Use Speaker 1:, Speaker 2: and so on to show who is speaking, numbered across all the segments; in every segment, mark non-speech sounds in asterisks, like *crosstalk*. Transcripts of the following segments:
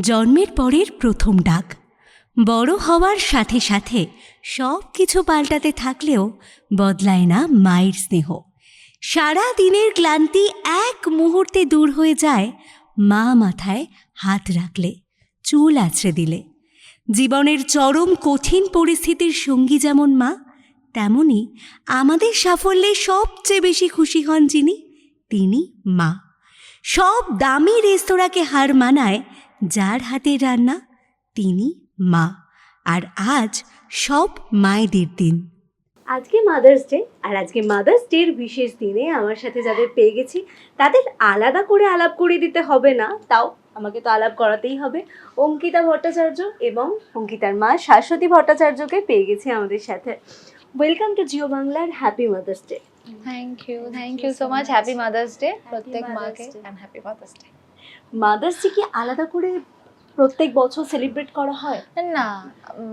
Speaker 1: জন্মের পরের প্রথম ডাক। বড় হওয়ার সাথে সাথে সব কিছু পাল্টাতে থাকলেও বদলায় না মায়ের স্নেহ। সারা দিনের ক্লান্তি এক মুহূর্তে দূর হয়ে যায় মা মাথায় হাত রাখলে, চুল আছড়ে দিলে। জীবনের চরম কঠিন পরিস্থিতির সঙ্গী যেমন মা, তেমনি আমাদের সাফল্যে সবচেয়ে বেশি খুশি হন যিনি, তিনি মা। সব দামি রেস্তোরাঁকে হার মানায় যার হাতের রান্না তিনি মা। আর আজ সব মায়েদের দিন।
Speaker 2: আজকে মাদার্স ডে আর আজকে মাদার্স ডের বিশেষ দিনে আমার সাথে যাদের পেয়ে গেছি তাদের আলাদা করে আলাপ করে দিতে হবে না তাও আমাকে তো আলাপ করাতেই হবে। অঙ্কিতা ভট্টাচার্য এবং অঙ্কিতার মা শাশ্বতী ভট্টাচার্যকে পেয়ে গেছি আমাদের সাথে। ওয়েলকাম টু জিও বাংলার happy mother's day
Speaker 3: thank you thank you so much happy mother's day প্রত্যেক মাকে। Happy mother's day
Speaker 2: mother's day কি আলাদা করে প্রত্যেক বছর সেলিব্রেট করা হয়?
Speaker 3: না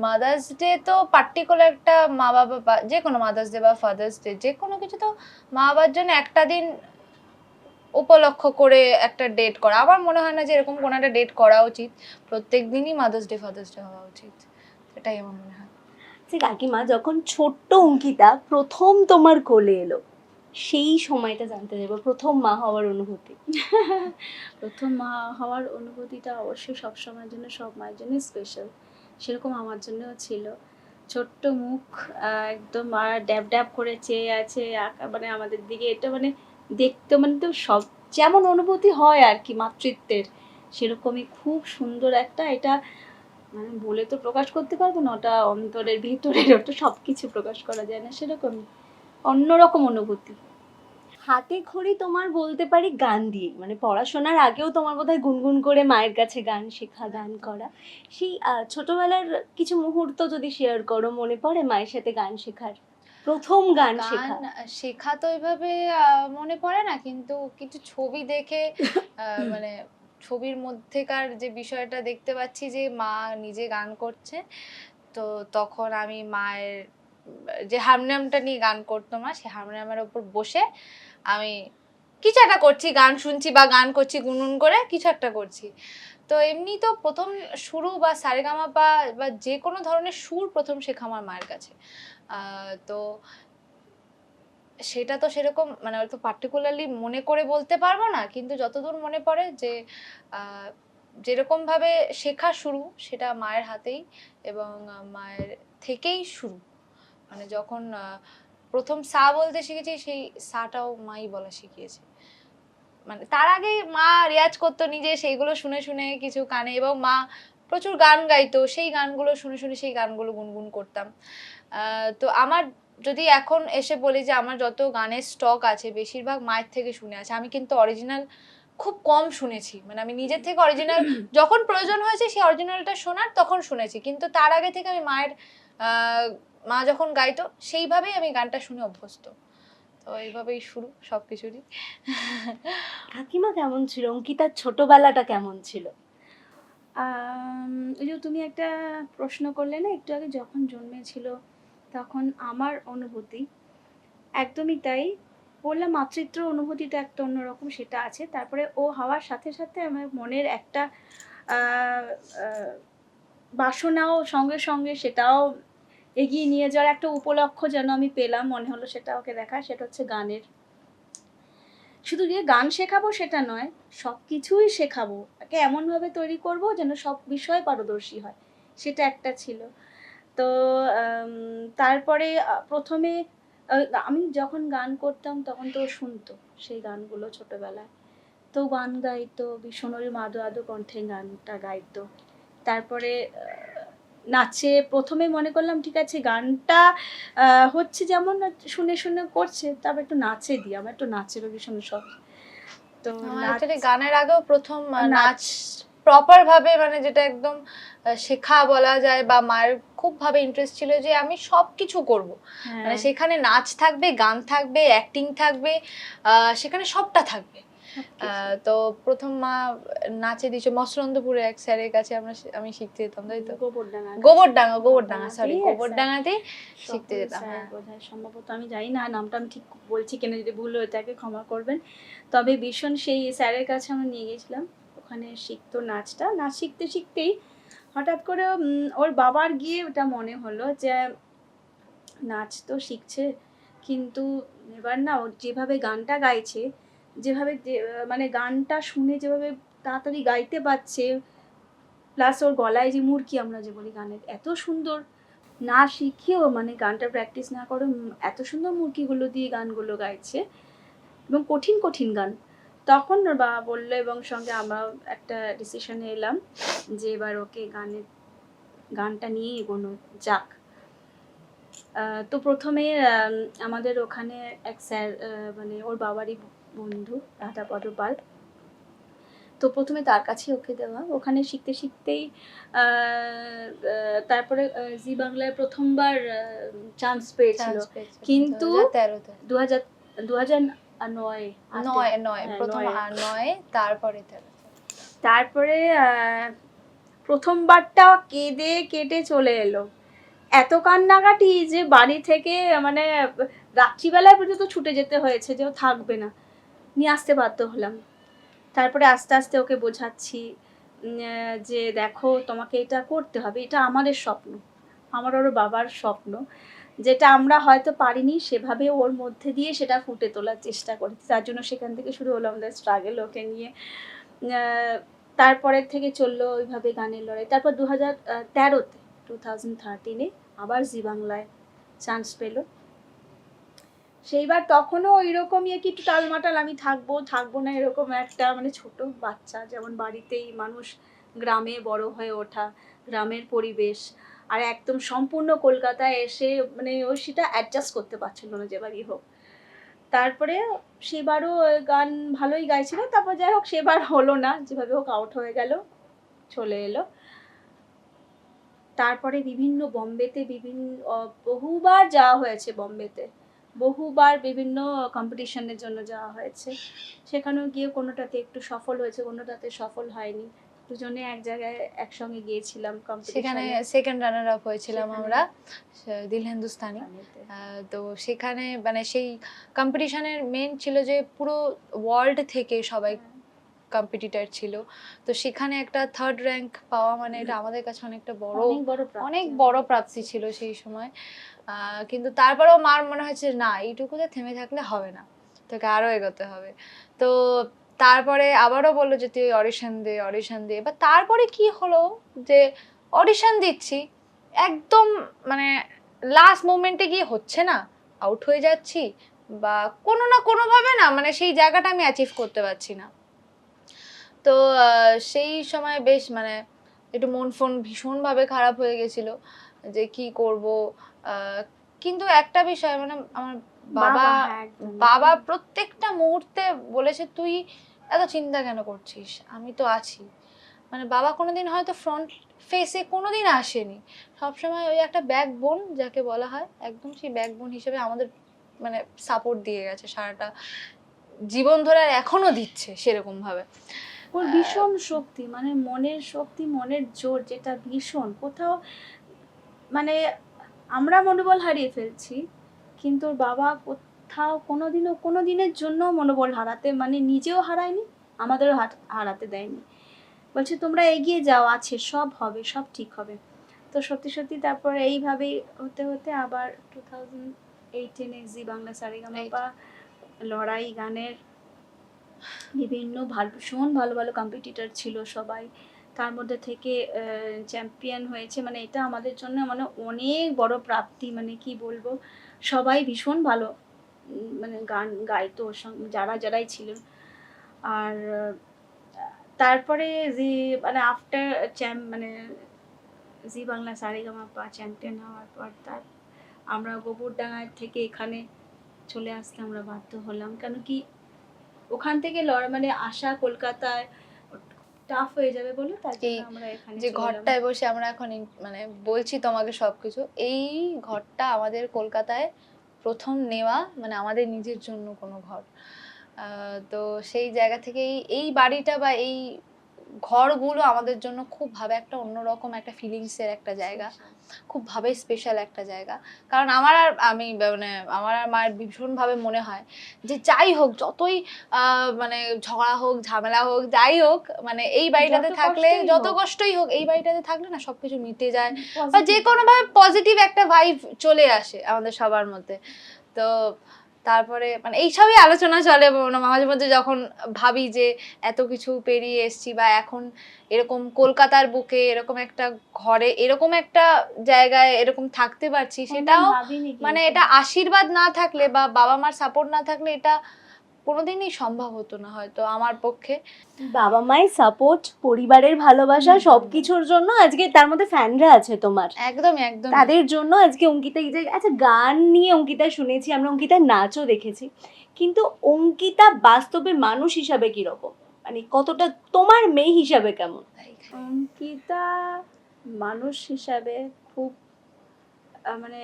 Speaker 3: মাদার্স ডে তো পার্টিকুলার একটা মা বাবা বা যে কোনো মাদার্স ডে বা ফাদার্স ডে যে কোনো কিছু তো মা বাবার জন্য একটা দিন উপলক্ষ করে একটা ডেট করা। আমার মনে হয় না যে এরকম কোনো একটা ডেট করা উচিত। প্রত্যেক দিনই মাদার্স ডে ফাদার্স ডে হওয়া উচিত। এটাই আমার মনে হয়।
Speaker 2: যে কাকিমা যখন ছোট্ট অঙ্কিতা প্রথম তোমার কোলে এলো সেই সময়টা জানতে চাইব প্রথম মা হওয়ার অনুভূতি। *laughs*
Speaker 4: প্রথম মা হওয়ার অনুভূতিটা অবশ্যই সব সময়ের জন্য, সব মায়ের জন্য স্পেশাল সেরকম আমার জন্যও ছিল। ছোট্ট মুখ একদম আর ড্যাব ড্যাব করে চেয়ে আছে মানে আমাদের দিকে এটা মানে দেখতে মানে তো সব, যেমন অনুভূতি হয় আর কি মাতৃত্বের, সেরকমই খুব সুন্দর একটা এটা মানে বলে তো প্রকাশ করতে পারব না, ওটা অন্তরের, ভিতরের, ওটা সব কিছু প্রকাশ করা যায় না, সেরকমই। অন্যরকম অনুভূতি।
Speaker 2: হাতে খড়ি তোমার বলতে পারি গান দিয়ে। মানে পড়াশোনার আগেও তোমার বোধহয় গুনগুন করে মায়ের কাছে গান শেখা গান করা। সেই ছোটবেলার কিছু মুহূর্ত যদি শেয়ার করো মনে পড়ে মায়ের সাথে গান শেখার? প্রথম গান শেখা।
Speaker 3: শেখা তো আহ, মনে পড়ে না। কিন্তু কিছু ছবি দেখে *coughs* মানে ছবির মধ্যেকার যে বিষয়টা দেখতে পাচ্ছি যে মা নিজে গান করছে তো তখন আমি মায়ের যে হারমোনিয়ামটা নিয়ে গান করতো মা সেই হারমোনিয়ামের ওপর বসে আমি কিছু একটা করছি, গান শুনছি বা গান করছি, গুনগুন করে কিছু একটা করছি। তো এমনি তো প্রথম শুরু বা সারেগামা বা বা যে কোনো ধরনের সুর প্রথম শেখা আমার মায়ের কাছে। তো সেটা তো সেরকম মানে হয়তো পার্টিকুলারলি মনে করে বলতে পারব না, কিন্তু যতদূর মনে পড়ে যে যেরকমভাবে শেখা শুরু সেটা মায়ের হাতেই এবং মায়ের থেকেই শুরু। মানে যখন প্রথম সা বলতে শিখেছি, সেই সাটাও মাই বলা শিখিয়েছে। মানে তার আগে মা রেয়াজ করতো নিজে, সেইগুলো শুনে শুনে কিছু কানে এবং মা প্রচুর গান গাইতো, সেই গানগুলো শুনে শুনে সেই গানগুলো গুনগুন করতাম। তো আমার যদি এখন এসে বলি যে আমার যত গানের স্টক আছে, বেশিরভাগ মায়ের থেকে শুনে আছে, আমি কিন্তু অরিজিনাল খুব কম শুনেছি। মানে আমি নিজের থেকে অরিজিনাল যখন প্রয়োজন হয়েছে, সেই অরিজিনালটা শোনার তখন শুনেছি। কিন্তু তার আগে থেকে আমি মায়ের মা যখন গাইতো সেইভাবেই আমি গানটা শুনে অভ্যস্ত। তো এইভাবেই শুরু সব কিছুরই
Speaker 2: কাকিমা কেমন ছিল? অঙ্কিতার ছোটবেলাটা কেমন ছিল?
Speaker 4: ওই যে তুমি একটা প্রশ্ন করলে না একটু আগে যখন জন্মেছিল তখন আমার অনুভূতি। একদমই তাই। বললাম মাতৃত্ব অনুভূতিটা একটা অন্যরকম সেটা আছে। তারপরে ও হওয়ার সাথে সাথে আমার মনের একটা আহ, আহ, বাসনাও সঙ্গে সঙ্গে সেটাও এগিয়ে নিয়ে যাওয়ার একটা উপলক্ষ যেন আমি পেলাম, মনে হলো সেটা ওকে দেখা সেটা হচ্ছে গানের। শুধু গিয়ে গান শেখাবো সেটা নয় সব কিছুই শেখাবো। তাকে এমনভাবে তৈরি করব যেন সব বিষয়ে পারদর্শী হয়। সেটা একটা ছিল। তো তারপরে প্রথমে আমি যখন গান করতাম তখন তো শুনতো সেই গানগুলো ছোটবেলায়। তো গান গাইতো বিষ্ণুরী মাদু আদু কণ্ঠে গানটা গাইতো। তারপরে নাচে প্রথমে মনে করলাম ঠিক আছে গানটা হচ্ছে যেমন শুনে শুনে করছে তারপর একটু নাচে দিই আমার একটু নাচেরও ভীষণ শখ তো নাচ-
Speaker 3: গানের আগেও প্রথম
Speaker 4: নাচ।
Speaker 3: প্রপার ভাবে মানে যেটা একদম শেখা বলা যায় বা মায়ের খুব ভাবে ইন্টারেস্ট ছিল যে আমি সব কিছু করব
Speaker 4: হ্যাঁ।
Speaker 3: মানে সেখানে নাচ থাকবে গান থাকবে অ্যাক্টিং থাকবে সেখানে সবটা থাকবে তো প্রথম মা নাচে দিয়েছে মসলন্দপুরে এক স্যারের কাছে আমরা আমি শিখতে যেতাম তাই তো?
Speaker 4: গোবরডাঙ্গা
Speaker 3: গোবরডাঙ্গা সরি
Speaker 4: গোবরডাঙ্গাতেই
Speaker 3: শিখতে যেতাম হ্যাঁ।
Speaker 4: সম্ভবত আমি জানি না নামটা আমি ঠিক বলছি কিনা যদি ভুল হয়ে থাকে ক্ষমা করবেন। তবে ভীষণ সেই স্যারের কাছে আমরা নিয়ে গেছিলাম ওখানে শিখতো নাচটা। নাচ শিখতে শিখতেই হঠাৎ করে ওর বাবার গিয়ে ওটা মনে হলো যে নাচ তো শিখছে কিন্তু এবার না ও যেভাবে গানটা গাইছে যেভাবে মানে গানটা শুনে যেভাবে তাড়াতাড়ি গাইতে পারছে প্লাস ওর গলায় যে মুরকি আমরা যে বলি গানের, এত সুন্দর। না শিখেও মানে গানটা প্র্যাকটিস না করে এত সুন্দর মুরকিগুলো দিয়ে গানগুলো গাইছে। এবং কঠিন কঠিন গান। তখন ওর বাবা বলল এবং সঙ্গে আমরা একটা ডিসিশনে এলাম যে এবার ওকে গানের, গানটা নিয়ে এগোনো যাক। তো প্রথমে আমাদের ওখানে এক স্যার মানে ওর বাবারই বন্ধু রাধা পদপাল। তো প্রথমে তার কাছে ওকে দেওয়া। ওখানে শিখতে শিখতেই তারপরে জি বাংলায় প্রথমবার চান্স পেয়েছিল। কিন্তু
Speaker 3: 2013
Speaker 4: দু হাজার দু হাজার নয়
Speaker 3: নয় নয় প্রথম
Speaker 4: নয়।
Speaker 3: তারপরে
Speaker 4: তারপরে আহ, প্রথমবারটা কেঁদে কেটে চলে এলো। এত কান্নাকাটি যে বাড়ি থেকে মানে রাত্রিবেলায় পর্যন্ত ছুটে যেতে হয়েছে যে থাকবে না। নিয়ে আসতে বাধ্য হলাম। তারপরে আস্তে আস্তে ওকে বোঝাচ্ছি যে দেখো তোমাকে এটা করতে হবে এটা আমাদের স্বপ্ন আমার ওর বাবার স্বপ্ন যেটা আমরা হয়তো পারিনি সেভাবে ওর মধ্যে দিয়ে সেটা ফুটে তোলার চেষ্টা করেছি। তার জন্য সেখান থেকে শুরু হলো আমাদের স্ট্রাগেল ওকে নিয়ে। আহ, তারপরে থেকে চলল ওইভাবে গানের লড়াই। তারপর দু হাজার তেরোতে টু থাউজেন্ড থার্টিনে আবার জি বাংলায় চান্স পেল। সেইবার তখনও ওইরকমই আর কি, একটু টালমাটাল আমি থাকব থাকব না এরকম একটা মানে ছোট বাচ্চা, যেমন বাড়িতেই মানুষ গ্রামে বড় হয়ে ওঠা, গ্রামের পরিবেশ, আর একদম সম্পূর্ণ কলকাতায় এসে মানে ও সেটা অ্যাডজাস্ট করতে পারছিল না যেবারই হোক। তারপরে সেবারও গান ভালোই গাইছিল, তারপর যাই হোক সেবার হলো না, যেভাবে হোক আউট হয়ে গেল, চলে এলো। তারপরে বিভিন্ন বম্বেতে বিভিন্ন বহুবার যাওয়া হয়েছে বম্বেতে। বহুবার বিভিন্ন কম্পিটিশনের জন্য যাওয়া হয়েছে। সেখানেও গিয়ে কোনোটাতে একটু সফল হয়েছে কোনোটাতে সফল হয়নি। দুজনে এক জায়গায় একসঙ্গে গিয়েছিলাম
Speaker 3: সেখানে সেকেন্ড রানার আপ হয়েছিলাম আমরা দিল হিন্দুস্তানি। তো সেখানে মানে সেই কম্পিটিশনের মেন ছিল যে পুরো ওয়ার্ল্ড থেকে সবাই কম্পিটিটার ছিল। তো সেখানে একটা থার্ড র্যাঙ্ক পাওয়া মানে এটা আমাদের কাছে অনেকটা বড়
Speaker 4: অনেক বড় প্রাপ্তি।
Speaker 3: অনেক বড় প্রাপ্তি ছিল সেই সময়। কিন্তু তারপরেও মার মনে হয়েছে, না, এইটুকুতে থেমে থাকলে হবে না, তোকে আরও এগোতে হবে। তো তারপরে আবারও বলল যে, তুই অডিশন দে অডিশন দে। এবার তারপরে কি হলো যে অডিশন দিচ্ছি, একদম মানে লাস্ট মোমেন্টে গিয়ে হচ্ছে না আউট হয়ে যাচ্ছি বা কোনো না কোনোভাবে না মানে সেই জায়গাটা আমি অ্যাচিভ করতে পারছি না। তো সেই সময় বেশ মানে একটু মন ফোন ভীষণভাবে খারাপ হয়ে গেছিল যে, কি করব? কিন্তু একটা বিষয় মানে আমার বাবা
Speaker 4: হ্যাঁ,
Speaker 3: বাবা প্রত্যেকটা মুহূর্তে বলেছে তুই এত চিন্তা কেন করছিস? আমি তো আছি। মানে বাবা কোনোদিন হয়তো ফ্রন্ট ফেসে কোনোদিন আসেনি। সবসময় ওই একটা ব্যাক বোন যাকে বলা হয় একদম সেই ব্যাক বোন হিসেবে আমাদের মানে সাপোর্ট দিয়ে গেছে সারাটা জীবন ধরে আর এখনও দিচ্ছে সেরকম ভাবে
Speaker 4: ওর ভীষণ শক্তি মানে মনের শক্তি মনের জোর যেটা ভীষণ। কোথাও মানে আমরা মনোবল হারিয়ে ফেলছি কিন্তু ওর বাবা কোথাও কোনোদিনও কোনো দিনের জন্য মনোবল হারাতে মানে নিজেও হারায়নি আমাদেরও হার- হারাতে দেয়নি। বলছে তোমরা এগিয়ে যাও আছে সব হবে সব ঠিক হবে। তো সত্যি সত্যি তারপরে এইভাবেই হতে হতে আবার টু থাউজেন্ড এইটিনে জি বাংলা সারেগামাপা লড়াই গানের বিভিন্ন ভালো ভীষণ ভালো ভালো কম্পিটিটর ছিল সবাই। তার মধ্যে থেকে চ্যাম্পিয়ন হয়েছে। মানে এটা আমাদের জন্য মানে অনেক বড় প্রাপ্তি। মানে কি বলব? সবাই ভীষণ ভালো মানে গান গাইতো ওর সঙ্গে, যারা যারাই ছিল। আর তারপরে জি মানে আফটার চ্যাম্প মানে জি বাংলা সারেগামাপা চ্যাম্পিয়ন হওয়ার পর তার আমরা গোবরডাঙ্গার থেকে এখানে চলে আসতে আমরা বাধ্য হলাম। কেন কি ওখান থেকে লড় মানে আসা কলকাতায় টাফ হয়ে যাবে বলে তার জন্য আমরা এখানে
Speaker 3: যে ঘরটায় বসে আমরা এখন মানে বলছি তোমাকে সবকিছু এই ঘরটা আমাদের কলকাতায় প্রথম নেওয়া মানে আমাদের নিজের জন্য কোনো ঘর। আহ, তো সেই জায়গা থেকে এই এই বাড়িটা বা এই ঘরগুলো আমাদের জন্য খুব ভাবে একটা অন্যরকম একটা ফিলিংসের একটা জায়গা। খুব ভাবে স্পেশাল একটা জায়গা। কারণ আমার আর আমি মানে আমার আর মায়ের ভীষণভাবে মনে হয় যে যাই হোক যতই মানে ঝগড়া হোক ঝামেলা হোক যাই হোক মানে এই বাড়িটাতে থাকলে যত কষ্টই হোক এই বাড়িটাতে থাকলে না সবকিছু মিটে যায়। বা যে কোনো ভাবে পজিটিভ একটা ভাইব চলে আসে আমাদের সবার মধ্যে। তো তারপরে মানে এইসবই আলোচনা চলে মানে মাঝে মধ্যে যখন ভাবি যে এত কিছু পেরিয়ে এসছি বা এখন এরকম কলকাতার বুকে এরকম একটা ঘরে এরকম একটা জায়গায় এরকম থাকতে পারছি সেটাও মানে এটা আশীর্বাদ না থাকলে বা বাবা মার সাপোর্ট না থাকলে এটা কোনোদিনই সম্ভব হতো না হয়তো আমার পক্ষে।
Speaker 2: বাবা মায়ের সাপোর্ট পরিবারের ভালোবাসা। সবকিছুর জন্য আজকে তার মধ্যে ফ্যানরা আছে তোমার।
Speaker 3: একদম একদম
Speaker 2: তাদের জন্য আজকে অঙ্কিতা এই যে আচ্ছা গান নিয়ে অঙ্কিতা শুনেছি আমরা অঙ্কিতার নাচও দেখেছি। কিন্তু অঙ্কিতা বাস্তবে মানুষ হিসাবে কীরকম? মানে কতটা তোমার মেয়ে হিসাবে কেমন?
Speaker 4: অঙ্কিতা মানুষ হিসাবে খুব মানে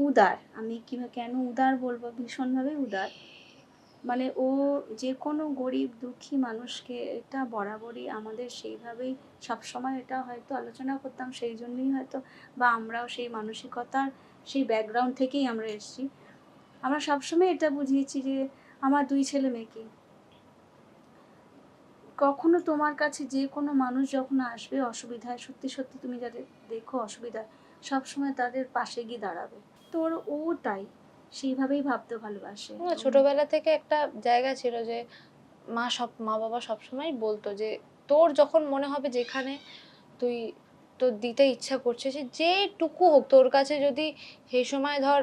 Speaker 4: উদার। আমি কীভাবে কেন উদার বলব? ভীষণভাবে উদার। মানে ও যে কোনো গরিব, দুঃখী মানুষকে এটা বরাবরই আমাদের সেইভাবেই সবসময় এটা হয়তো আলোচনা করতাম, সেই জন্যই হয়তো বা আমরাও সেই মানসিকতার সেই ব্যাকগ্রাউন্ড থেকেই আমরা এসেছি। আমরা সবসময় এটা বুঝিয়েছি যে আমার দুই ছেলে মেয়েকে কখনো তোমার কাছে যে কোনো মানুষ যখন আসবে অসুবিধায়, সত্যি সত্যি তুমি যাদের দেখো অসুবিধা, সবসময় তাদের পাশে গিয়ে দাঁড়াবে। তোর ও তাই। সেইভাবেই ভাবতে ভালোবাসে।
Speaker 3: না, ছোটবেলা থেকে একটা জায়গা ছিল যে মা সব মা বাবা সবসময় বলতো যে তোর যখন মনে হবে যেখানে তুই তোর দিতে ইচ্ছা করছে সে যেটুকু হোক তোর কাছে যদি সেই সময় ধর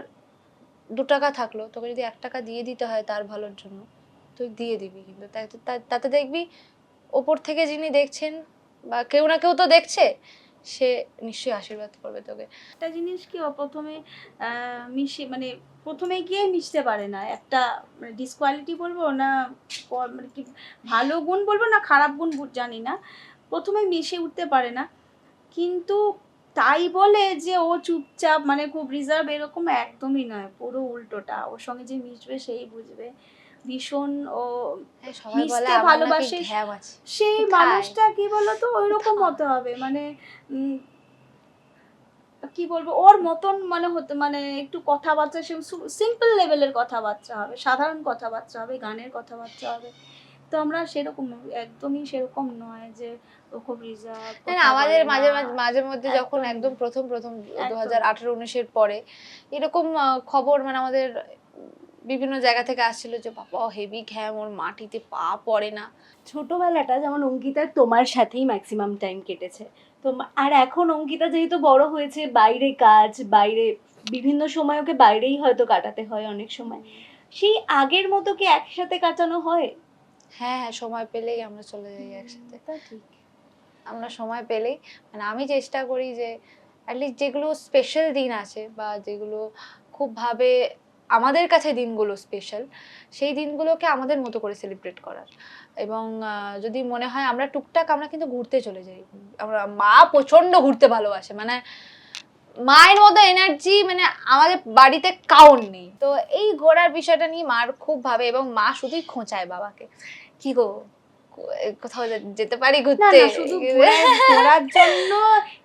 Speaker 3: দু টাকা থাকল তোকে যদি এক টাকা দিয়ে দিতে হয় তার ভালোর জন্য তুই দিয়ে দিবি কিন্তু। তা- তাতে দেখবি ওপর থেকে যিনি দেখছেন বা কেউ না কেউ তো দেখছে সে নিশ্চয়ই আশীর্বাদ করবে তোকে।
Speaker 4: একটা জিনিস কি, ও প্রথমে মিশে মানে প্রথমে গিয়ে মিশতে পারে না। একটা মানে ডিসকোয়ালিটি বলব না মানে কি, ভালো গুণ বলব না, খারাপ গুণ জানি না। প্রথমে মিশে উঠতে পারে না। কিন্তু তাই বলে যে ও চুপচাপ মানে খুব রিজার্ভ এরকম একদমই নয়। পুরো উল্টোটা। ওর সঙ্গে যে মিশবে, সেই বুঝবে। ভীষণ ও
Speaker 3: হ্যাঁ,
Speaker 4: মিশতে ভালোবাসে। সেই মানুষটা কি বলতো? ওই রকম হতে হবে মানে কি বলব? ওর মতন মানে হতে মানে একটু কথাবার্তা সে সিম্পল লেভেলের কথাবার্তা হবে সাধারণ কথাবার্তা হবে গানের কথাবার্তা হবে। তো আমরা সেরকম একদমই সেরকম নয় যে খুব রিজার্ভ
Speaker 3: না, আমাদের মাঝে মাঝে মাঝে মধ্যে যখন
Speaker 4: একদম।
Speaker 3: একদম প্রথম প্রথম দু হাজার আঠারো উনিশের পরে এরকম খবর মানে আমাদের বিভিন্ন জায়গা থেকে আসছিল যে বাবা হেভি ঘ্যাম ওর মাটিতে পা পড়ে না।
Speaker 2: ছোটবেলাটা যেমন অঙ্কিতার তোমার সাথেই ম্যাক্সিমাম টাইম কেটেছে। তো আর এখন অঙ্কিতা যেহেতু বড় হয়েছে বাইরে কাজ বাইরে বিভিন্ন সময় ওকে বাইরেই হয়তো কাটাতে হয় অনেক সময়। সেই আগের মতো কি একসাথে কাটানো হয়?
Speaker 3: হ্যাঁ হ্যাঁ সময় পেলেই আমরা চলে যাই একসাথে।
Speaker 4: ঠিক।
Speaker 3: আমরা সময় পেলেই মানে আমি চেষ্টা করি যে অ্যাটলিস্ট যেগুলো স্পেশাল দিন আছে বা যেগুলো খুব ভাবে আমাদের কাছে দিনগুলো স্পেশাল সেই দিনগুলোকে আমাদের মতো করে সেলিব্রেট করার। এবং যদি মনে হয় আমরা টুকটাক আমরা কিন্তু ঘুরতে চলে যাই। আমরা, মা প্রচণ্ড ঘুরতে ভালোবাসে মানে মায়ের মতো এনার্জি মানে আমাদের বাড়িতে কাউন নেই। তো এই ঘোরার বিষয়টা নিয়ে মার খুব ভাবে, এবং মা শুধুই খোঁচায় বাবাকে। কি গো? কোথাও যেতে পারি ঘুরতে?
Speaker 4: শুধু ঘোরার জন্য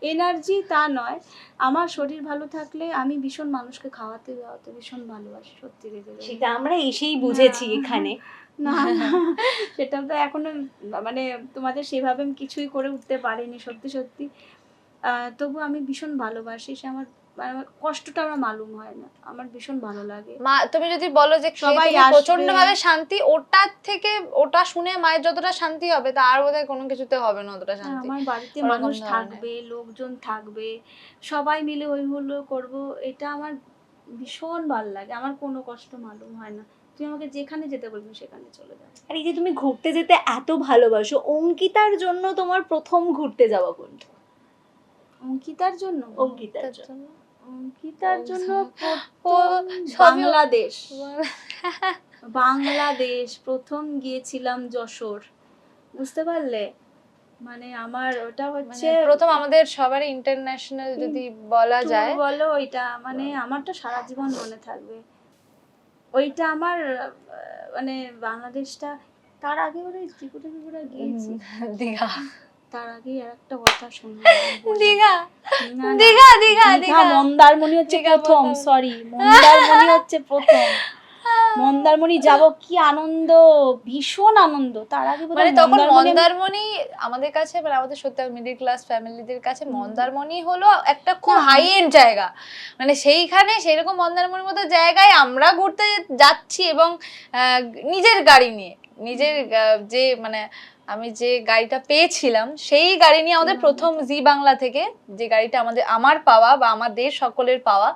Speaker 4: এনার্জি তা নয়। আমার শরীর ভালো থাকলে আমি ভীষণ মানুষকে খাওয়াতে দাওয়াতে ভীষণ ভালোবাসি সত্যি
Speaker 2: সেটা আমরা এসেই বুঝেছি এখানে।
Speaker 4: না না, সেটা তো এখনও মানে তোমাদের সেভাবে আমি কিছুই করে উঠতে পারিনি সত্যি সত্যি। আহ, তবু আমি ভীষণ ভালোবাসি। সে আমার মানে কষ্টটা আমার মালুম হয় না। আমার ভীষণ ভালো লাগে।
Speaker 3: মা তুমি যদি বলো যে
Speaker 4: সবাই
Speaker 3: প্রচণ্ড ভাবে শান্তি ওটার থেকে ওটা শুনে মায়ের যতটা শান্তি হবে তার বোধহয় কোনো কিছুতে হবে না অতটা শান্তি।
Speaker 4: আমার বাড়িতে মানুষ থাকবে লোকজন থাকবে সবাই মিলে ওই হলো করব এটা আমার ভীষণ ভালো লাগে। আমার কোনো কষ্ট মালুম হয় না। তুমি আমাকে যেখানে যেতে বলবি সেখানে চলে যাবে।
Speaker 2: আর এই যে তুমি ঘুরতে যেতে এত ভালোবাসো অঙ্কিতার জন্য তোমার প্রথম ঘুরতে যাওয়া কোনটা?
Speaker 4: অঙ্কিতার জন্য।
Speaker 2: অঙ্কিতার জন্য।
Speaker 4: অঙ্কিতার জন্য? বাংলাদেশ। *laughs* বাংলাদেশ প্রথম গিয়েছিলাম যশোর। বুঝতে পারলে? মানে আমার ওটা হচ্ছে
Speaker 3: মানে প্রথম আমাদের সবারই ইন্টারন্যাশনাল যদি বলা যায়।
Speaker 4: বলো ওইটা মানে আমারটা সারা জীবন মনে থাকবে। ওইটা আমার মানে বাংলাদেশটা তার আগে ওরা ত্রিপুরা ত্রিপুরা গিয়েছি।
Speaker 3: দীঘা।
Speaker 4: তার আগে আর একটা কথা শুনব
Speaker 3: দীঘা। দীঘা দীঘা
Speaker 4: দীঘা মন্দারমণি হচ্ছে প্রথম সরি মন্দারমণি হচ্ছে প্রথম। *laughs* মন্দারমণি যাব কি আনন্দ ভীষণ আনন্দ। তার আগে
Speaker 3: মানে তখন
Speaker 4: মন্দারমণি
Speaker 3: আমাদের কাছে মানে আমাদের সত্যি মিডিল ক্লাস ফ্যামিলিদের কাছে মন্দারমণি হলো একটা খুব হাই এন্ড জায়গা। মানে সেইখানে সেরকম মন্দারমণির মতো জায়গায় আমরা ঘুরতে যাচ্ছি এবং আহ, নিজের গাড়ি নিয়ে। নিজের যে মানে আমি যে গাড়িটা পেয়েছিলাম সেই গাড়ি নিয়ে আমাদের প্রথম জি বাংলা থেকে যে গাড়িটা আমাদের আমার পাওয়া বা আমাদের সকলের পাওয়া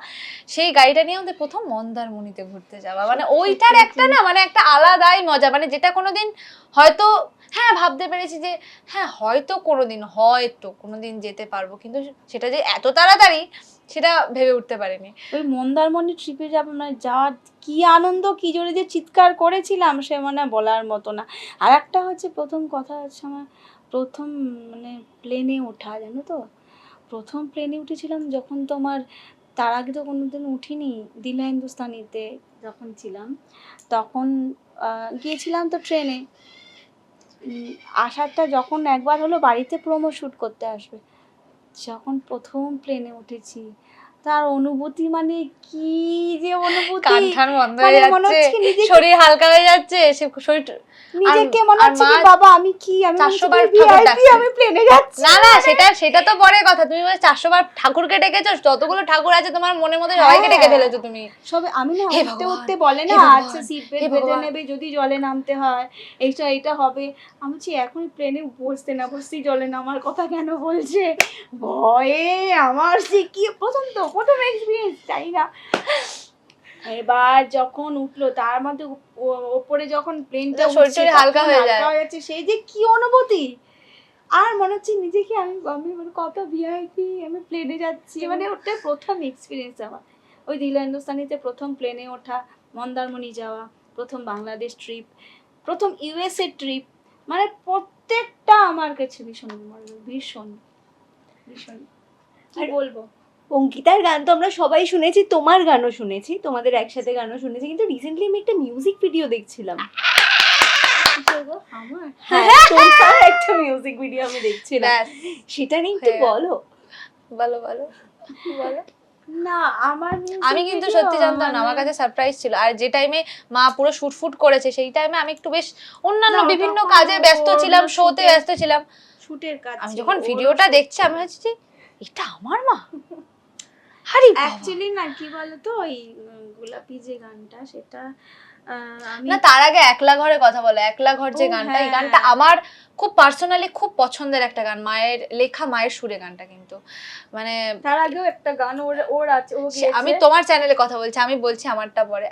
Speaker 3: সেই গাড়িটা নিয়ে আমাদের প্রথম মন্দারমণিতে ঘুরতে যাওয়া। মানে ওইটার একটা না মানে একটা আলাদাই মজা। মানে যেটা কোনোদিন হয়তো হ্যাঁ ভাবতে পেরেছি যে হ্যাঁ হয়তো কোনোদিন হয়তো কোনোদিন যেতে পারব। কিন্তু সেটা যে এত তাড়াতাড়ি সেটা ভেবে উঠতে পারিনি।
Speaker 4: ওই মন্দারমণি ট্রিপে যাব মানে যাওয়ার কি আনন্দ, কি জোরে যে চিৎকার করেছিলাম, সে মানে বলার মতো না। আর একটা হচ্ছে প্রথম কথা হচ্ছে আমার প্রথম মানে প্লেনে ওঠা, জানো তো? প্রথম প্লেনে উঠেছিলাম যখন তোমার, তার আগে তো কোনোদিন উঠিনি দিলা হিন্দুস্তানিতে যখন ছিলাম, তখন গিয়েছিলাম তো ট্রেনে আসারটা যখন একবার হলো, বাড়িতে প্রোমো শ্যুট করতে আসবে। যখন প্রথম প্লেনে উঠেছি তার অনুভূতি মানে কি যে অনুভূতি?
Speaker 3: কানঠান বন্ধ
Speaker 4: মানে
Speaker 3: হয়ে যাচ্ছে শরীর হালকা হয়ে যাচ্ছে সে শরীর
Speaker 4: নিজেকে মনে হচ্ছে কি বাবা আমি কি আমি
Speaker 3: চারশো
Speaker 4: মনে
Speaker 3: বার ঠাকুর
Speaker 4: VIP, আমি প্লেনে যাচ্ছি।
Speaker 3: না না সেটা সেটা তো পরে কথা। তুমি বলে চারশো বার ঠাকুরকে ডেকেছো যতগুলো ঠাকুর আছে তোমার মনের মধ্যে সবাইকে ডেকে
Speaker 4: হ্যাঁ।
Speaker 3: ফেলেছো তুমি।
Speaker 4: সবে আমি না উঠতে উঠতে বলে না আচ্ছা সিট বেল্ট বেঁধে নেবে যদি জলে নামতে হয় এইটা এইটা হবে। আমি বলছি এখনই প্লেনে বসতে না বসতেই জলে নামার কথা কেন বলছে? ভয়ে আমার সে কি প্রথম তো প্রথম এক্সপিরিয়েন্স চাই না। এবার যখন উঠল তার মধ্যে ওপরে যখন প্লেনটা
Speaker 3: শরীর হালকা হয়ে।
Speaker 4: হয়ে যাচ্ছে সেই যে কি অনুভূতি! আর মনে হচ্ছে নিজেকে আমি আমি মানে কত ভিআইপি আমি প্লেনে যাচ্ছি। মানে ওটা প্রথম এক্সপিরিয়েন্স আমার। ওই দিলা হিন্দুস্তানিতে প্রথম প্লেনে ওঠা মন্দারমণি যাওয়া প্রথম বাংলাদেশ ট্রিপ প্রথম ইউএসএ ট্রিপ মানে প্রত্যেকটা আমার কাছে ভীষণ ভীষণ ভীষণ। কি বলব?
Speaker 2: অঙ্কিতার গান তো আমরা সবাই শুনেছি তোমার গানও শুনেছি তোমাদের একসাথে গানও শুনেছি কিন্তু রিসেন্টলি আমি একটা মিউজিক ভিডিও দেখছিলাম।
Speaker 4: আমার
Speaker 2: হ্যাঁ। একটা মিউজিক ভিডিও আমি দেখছিলাম। সেটা নিয়ে একটু বলো।
Speaker 3: বলো বলো বলো।
Speaker 4: না আমার
Speaker 3: আমি কিন্তু সত্যি জানতাম না আমার
Speaker 4: মানে-
Speaker 3: কাছে সারপ্রাইজ ছিল। আর যে টাইমে মা পুরো শুট ফুট করেছে সেই টাইমে আমি একটু বেশ অন্যান্য বিভিন্ন কাজে ব্যস্ত ছিলাম শোতে ব্যস্ত ছিলাম।
Speaker 4: শুটের কাজ
Speaker 3: আমি যখন ভিডিওটা দেখছি আমি ভাবছি যে এটা আমার মা? আরে
Speaker 4: অ্যাকচুয়ালি না কি বলতো ওই গোলাপি যে গানটা সেটা আমি
Speaker 3: না তার আগে একলা ঘরে কথা বলো। একলা ঘর যে গানটা এই
Speaker 4: হ্যাঁ।
Speaker 3: গানটা আমার খুব পার্সোনালি খুব পছন্দের একটা গান মায়ের লেখা মায়ের সুরে গানটা কিন্তু। মানে
Speaker 4: তার আগেও একটা গান ওর ওর আছে
Speaker 3: আমি তোমার চ্যানেলে কথা বলছি আমি বলছি আমারটা পরে।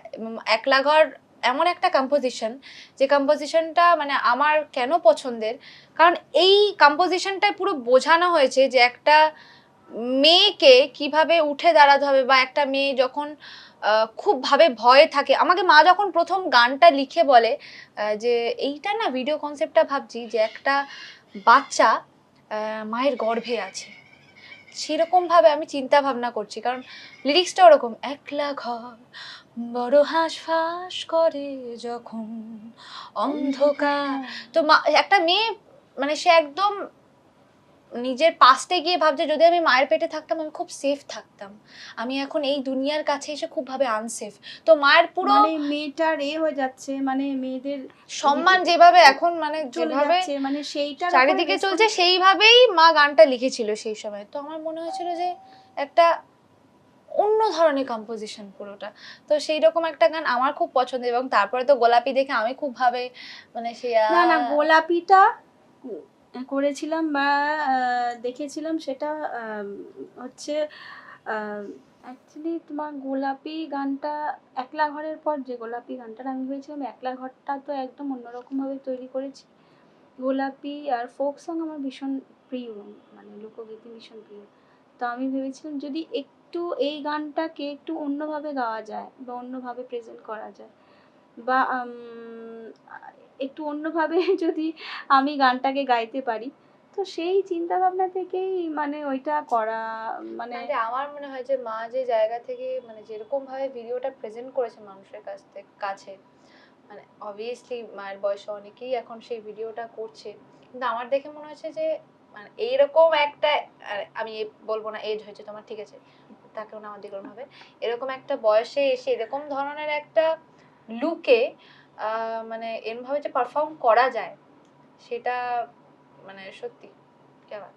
Speaker 3: একলা ঘর এমন একটা কম্পোজিশন যে কম্পোজিশনটা মানে আমার কেন পছন্দের? কারণ এই কম্পোজিশনটায় পুরো বোঝানো হয়েছে যে একটা মেয়েকে কীভাবে উঠে দাঁড়াতে হবে বা একটা মেয়ে যখন খুব ভাবে ভয়ে থাকে, আমাকে মা যখন প্রথম গানটা লিখে বলে যে এইটা না ভিডিও কনসেপ্টটা ভাবছি যে একটা বাচ্চা মায়ের গর্ভে আছে। সেরকম ভাবে আমি চিন্তা ভাবনা করছি, কারণ লিরিক্সটা ওরকম, একলা ঘর, বড় হাঁস ফাঁস করে যখন অন্ধকার। তো মা- একটা মেয়ে মানে সে একদম নিজের পাস্টে গিয়ে ভাবছে যদি আমি মায়ের পেটে থাকতাম আমি খুব সেফ থাকতাম। আমি এখন এই দুনিয়ার কাছে এসে খুব ভাবে আনসেফ তো মায়ের পুরো
Speaker 4: মানে মেয়েটার এ হয়ে যাচ্ছে মানে মেয়েদের
Speaker 3: সম্মান যেভাবে এখন মানে যেভাবে
Speaker 4: মানে সেইটার
Speaker 3: চারিদিকে চলছে সেইভাবেই মা গানটা লিখেছিল সেই সময়। তো আমার মনে হয়েছিল যে একটা অন্য ধরনের কম্পোজিশন পুরোটা। তো সেই রকম একটা গান আমার খুব পছন্দ এবং তারপরে তো গোলাপি দেখে আমি খুব ভাবে মানে সে
Speaker 4: না না গোলাপিটা করেছিলাম বা দেখেছিলাম সেটা হচ্ছে অ্যাকচুয়ালি তোমার গোলাপি গানটা একলা ঘরের পর যে গোলাপি গানটা আমি ভেবেছিলাম একলা ঘরটা তো একদম অন্যরকমভাবে তৈরি করেছি। গোলাপি আর ফোক সং আমার ভীষণ প্রিয় মানে লোকগীতি ভীষণ প্রিয়। তো আমি ভেবেছিলাম যদি একটু এই গানটাকে একটু অন্যভাবে গাওয়া যায় বা অন্যভাবে প্রেজেন্ট করা যায় বা একটু অন্যভাবে *laughs* যদি আমি গানটাকে গাইতে পারি। তো সেই চিন্তা ভাবনা থেকেই মানে ওইটা করা মানে
Speaker 3: আমার মনে হয় যে মা যে জায়গা থেকে মানে যেরকম ভাবে ভিডিওটা প্রেজেন্ট করেছে মানুষের কাছ থেকে কাছে মানে অবভিয়াসলি মায়ের বয়সে অনেকেই এখন সেই ভিডিওটা করছে। কিন্তু আমার দেখে মনে হচ্ছে যে মানে এইরকম একটা আমি বলব না এজ হয়েছে তোমার, ঠিক আছে? তাকেও না আমাদের ভাবে। এরকম একটা বয়সে এসে এরকম ধরনের একটা লুকে মানে এমভাবে ভাবে যে পারফর্ম করা যায় সেটা মানে সত্যি কেমন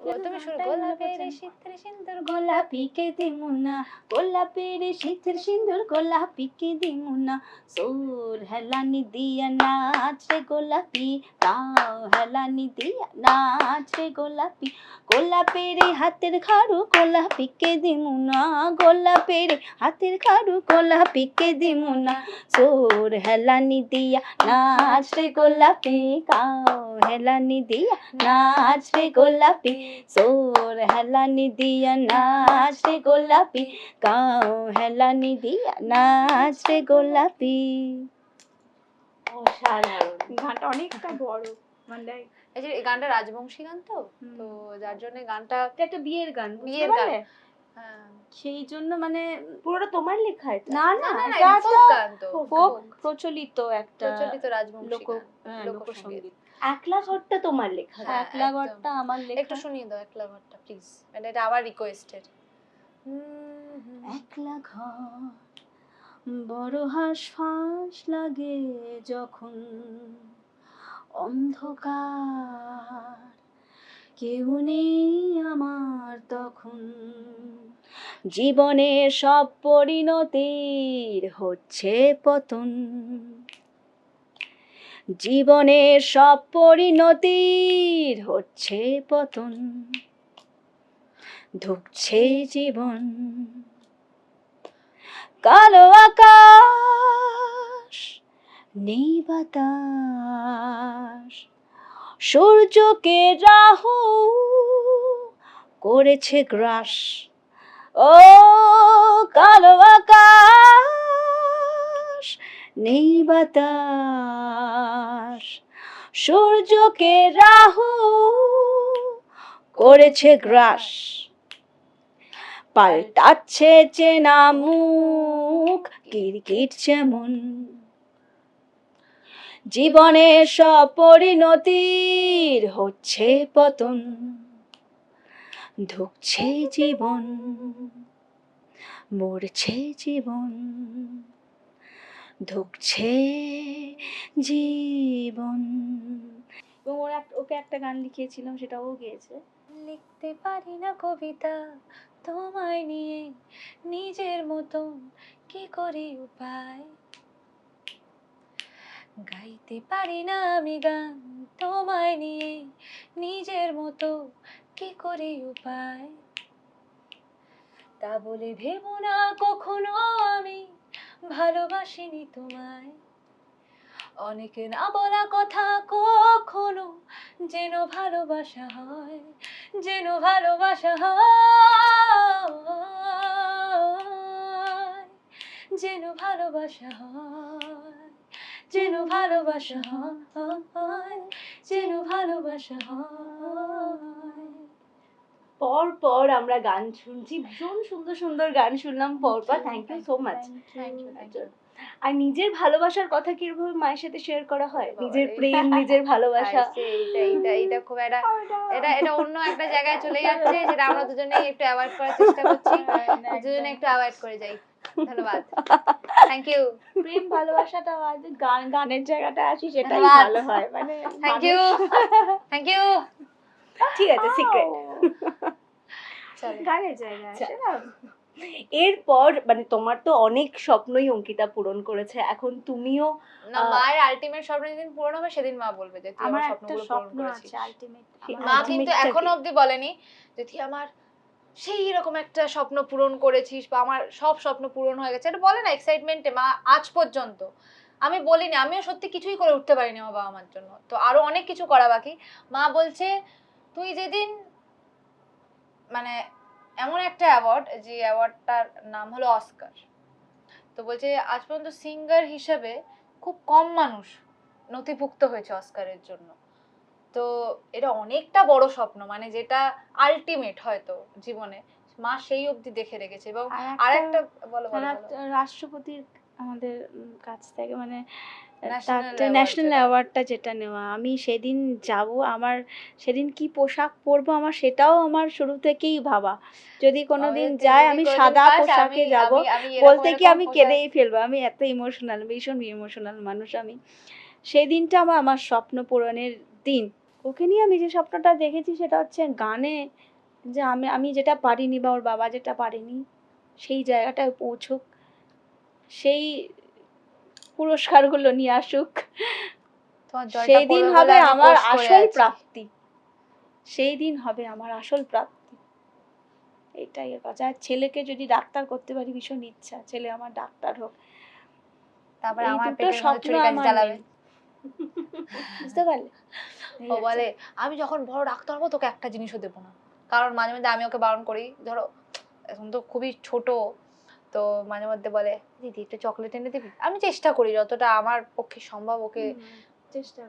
Speaker 3: তুমি শুরু গোলাপের শীতের সিন্দুর
Speaker 4: গোলাপিকে দিমুনা গোলাপের শীতের সিন্দুর গোলাপিকে দিমুনা সোর হেলানি দিয়া নাচ রে গোলাপি তাও হেলানি দিয়া নাচ রে গোলাপি। গোলাপের হাতের খাড়ু গোলাপিকে দিমুনা গোলাপের হাতের খাড়ু গোলাপিকে দিমুনা সোর হেলানি দিয়া নাচ রে গোলাপি কাও হেলানি দিয়া নাচ রে গোলাপি। সোর হেলানি দিয়া নাচ রে গোলাপি গাও হেলানি দিয়া নাচ রে গোলাপি।
Speaker 2: অসাধারণ।
Speaker 4: গানটা অনেকটা বড় মানে
Speaker 3: এই যে এই গানটা রাজবংশী গান তো? তো যার জন্য গানটা
Speaker 4: একটা বিয়ের গান
Speaker 3: বিয়ের গান। হ্যাঁ,
Speaker 4: সেই জন্য মানে
Speaker 2: পুরোটা তোমার লেখা এটা?
Speaker 4: না
Speaker 3: না
Speaker 4: না ফোক প্রচলিত একটা
Speaker 3: প্রচলিত রাজবংশী
Speaker 4: লোক হ্যাঁ,
Speaker 3: লোকসঙ্গীত।
Speaker 2: একলা ঘরটা তোমার লেখা
Speaker 3: হ্যাঁ,
Speaker 4: একলা ঘরটা আমার লেখা?
Speaker 3: একটু শুনিয়ে দাও একলা ঘরটা প্লিজ মানে এটা আবার রিকোয়েস্টেড
Speaker 4: একলা ঘর বড় হাঁস ফাঁস লাগে যখন অন্ধকার। কেউ নেই আমার তখন। জীবনের সব পরিণতির হচ্ছে পতন। জীবনের সব পরিণতির হচ্ছে পতন, ধুকছে জীবন। কালো আকাশ, নেই বাতাস, সূর্যকে রাহু করেছে গ্রাস। ও কালো আকাশ নেই বাতাস। সূর্যকে রাহু করেছে গ্রাস। পাল্টাচ্ছে চেনা মুখ কিরকিট যেমন। জীবনের সব পরিণতির হচ্ছে পতন, ধুকছে জীবন, মরছে জীবন। ধুকছে জীবন। এবং ওর ওকে একটা গান লিখিয়েছিলাম সেটা ও গেয়েছে।
Speaker 3: লিখতে পারি না কবিতা তোমায় নিয়ে, নিজের মতন কি করি উপায়? গাইতে পারি না আমি গান তোমায় নিয়ে, নিজের মতো কি করি উপায়? তা বলে ভেবো না কখনো আমি ভালোবাসিনি তোমায়। অনেকে না বলা কথা কখনো যেন ভালোবাসা হয়, যেন ভালোবাসা হয়, যেন ভালোবাসা হয়, যেন ভালোবাসা হয়, যেন ভালোবাসা হয়।
Speaker 2: পর পর আমরা গান শুনছি। ভীষণ সুন্দর সুন্দর গান শুনলাম পর পর। থ্যাংক ইউ সো মাচ আর নিজের ভালোবাসার কথা কীভাবে মায়ের সাথে শেয়ার করা হয়? নিজের প্রেম নিজের ভালোবাসা।
Speaker 3: এটা এটা এইটা খুব একটা এটা এটা অন্য একটা জায়গায় চলে যাচ্ছে যেটা আমরা দুজনেই একটু অ্যাভয়েড করার চেষ্টা করছি। *laughs* দুজনে একটু অ্যাভয়েড করে যাই। ধন্যবাদ। থ্যাংক ইউ
Speaker 4: প্রেম ভালোবাসাটা আজ গান গানের জায়গাটা আসি সেটাই ভালো হয়। মানে
Speaker 3: থ্যাংক ইউ থ্যাংক ইউ
Speaker 2: ঠিক আছে সিক্রেট
Speaker 4: গানের জায়গা। আসে না
Speaker 2: এরপর মানে তোমার তো অনেক স্বপ্নই অঙ্কিতা পূরণ করেছে এখন তুমিও
Speaker 3: না মায়ের আলটিমেট স্বপ্ন যেদিন পূরণ হবে সেদিন মা বলবে যে তুই
Speaker 4: আমার
Speaker 3: স্বপ্নগুলো পূরণ
Speaker 4: স্বপ্ন
Speaker 3: করেছিস। মা কিন্তু এখনও অবধি বলেনি যে তুই আমার সেই রকম একটা স্বপ্ন পূরণ করেছিস বা আমার সব স্বপ্ন পূরণ হয়ে গেছে। এটা বলে না এক্সাইটমেন্টে মা আজ পর্যন্ত। আমি বলিনি আমিও সত্যি কিছুই করে উঠতে পারিনি আমার বাবা মার জন্য। তো আরও অনেক কিছু করা বাকি। মা বলছে তুই যেদিন মানে এমন একটা অ্যাওয়ার্ড যে অ্যাওয়ার্ডটার নাম হলো অস্কার তো বলছে আজ পর্যন্ত সিঙ্গার হিসেবে খুব কম মানুষ নথিভুক্ত হয়েছে অস্কারের জন্য। তো এটা অনেকটা বড় স্বপ্ন মানে যেটা আলটিমেট হয়তো জীবনে। মা সেই অবধি দেখে রেখেছে এবং আর একটা বলো।
Speaker 4: রাষ্ট্রপতির আমাদের কাছ থেকে মানে ন্যাশনাল। অ্যাওয়ার্ডটা যেটা নেওয়া আমি সেদিন যাব আমার সেদিন কি পোশাক পরবো আমার সেটাও আমার শুরু থেকেই ভাবা। যদি কোনোদিন যায় আমি সাদা পোশাকে যাব। বলতে কি আমি কেঁদেই ফেলব? আমি এত ইমোশনাল ভীষণ ইমোশনাল মানুষ আমি। সেই দিনটা আমার আমার স্বপ্ন পূরণের দিন। ওকে নিয়ে আমি যে স্বপ্নটা দেখেছি সেটা হচ্ছে গানে যে আমি আমি যেটা পারিনি বা ওর বাবা যেটা পারেনি সেই জায়গাটায় পৌঁছুক। সেই পুরস্কারগুলো নিয়ে আসুক। সেই দিন হবে আমার আসল প্রাপ্তি। সেই দিন হবে আমার আসল প্রাপ্তি। এটাই কথা। আর ছেলেকে যদি ডাক্তার করতে পারি ভীষণ ইচ্ছা। ছেলে আমার ডাক্তার হোক।
Speaker 3: তারপরে আমার মধ্যে
Speaker 4: স্বপ্ন
Speaker 3: চালাবে
Speaker 4: বুঝতে পারলে?
Speaker 3: ও বলে আমি যখন বড় ডাক্তার হব তোকে একটা জিনিসও দেবো না। কারণ মাঝে মাঝে আমি ওকে বারণ করি ধরো এখন তো খুবই ছোট তো মাঝে মধ্যে বলে দিদি একটু চকলেট এনে দিবি? আমি চেষ্টা করি যতটা আমার পক্ষে সম্ভব ওকে
Speaker 4: চেষ্টা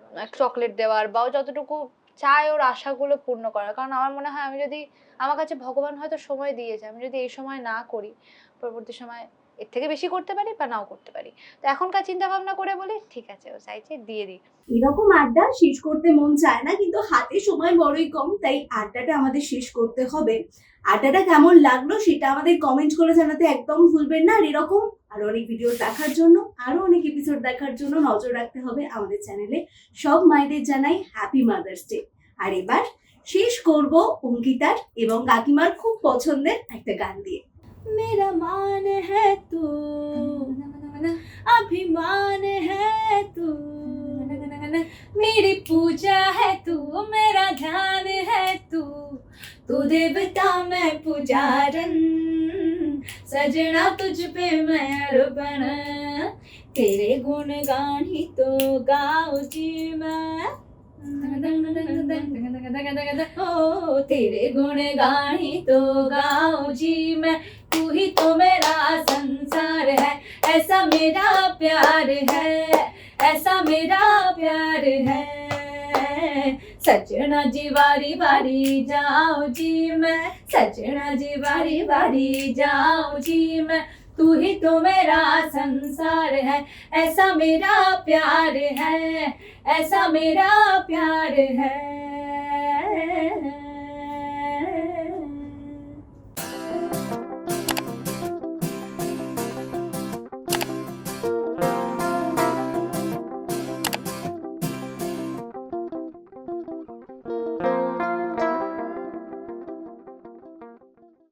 Speaker 3: চকলেট দেওয়ার বা যতটুকু চায় ওর আশাগুলো পূর্ণ করার। কারণ আমার মনে হয় আমি যদি আমার কাছে ভগবান হয়তো সময় দিয়েছে আমি যদি এই সময় না করি পরবর্তী সময় এর থেকে বেশি করতে পারি বা নাও করতে পারি। তো এখনকার চিন্তা ভাবনা করে বলি, ঠিক আছে, ও চাইছে দিয়ে দিই।
Speaker 2: এরকম আড্ডা শেষ করতে মন চায় না, কিন্তু হাতে সময় বড়ই কম, তাই আড্ডাটা আমাদের শেষ করতে হবে। আড্ডাটা কেমন লাগল সেটা আমাদের কমেন্ট করে জানাতে একদম ভুলবেন না। আর এরকম আরও অনেক ভিডিও দেখার জন্য, আরও অনেক এপিসোড দেখার জন্য নজর রাখতে হবে আমাদের চ্যানেলে সব মায়েদের জানাই হ্যাপি মাদার্স ডে আর এবার শেষ করব অঙ্কিতার এবং কাকিমার খুব পছন্দের একটা গান দিয়ে।
Speaker 4: मेरा मान है तू। अभिमान है तू। मेरी पूजा है तू, मेरा ध्यान है तू। तू देवता, मैं पुजारन। सजना तुझ पे मैं अर्पण तेरे गुणगान ही तो गाओ जी मैं। ओ, तेरे गुणगान ही तो गाओ जी मैं। तू ही तो मेरा संसार है। ऐसा मेरा प्यार है। ऐसा मेरा प्यार है। सजना जी बारी बारी जाओ जी मैं। सजना जी बारी बारी जाओ जी मैं। तू ही तो मेरा संसार है। ऐसा मेरा प्यार है। ऐसा मेरा प्यार है।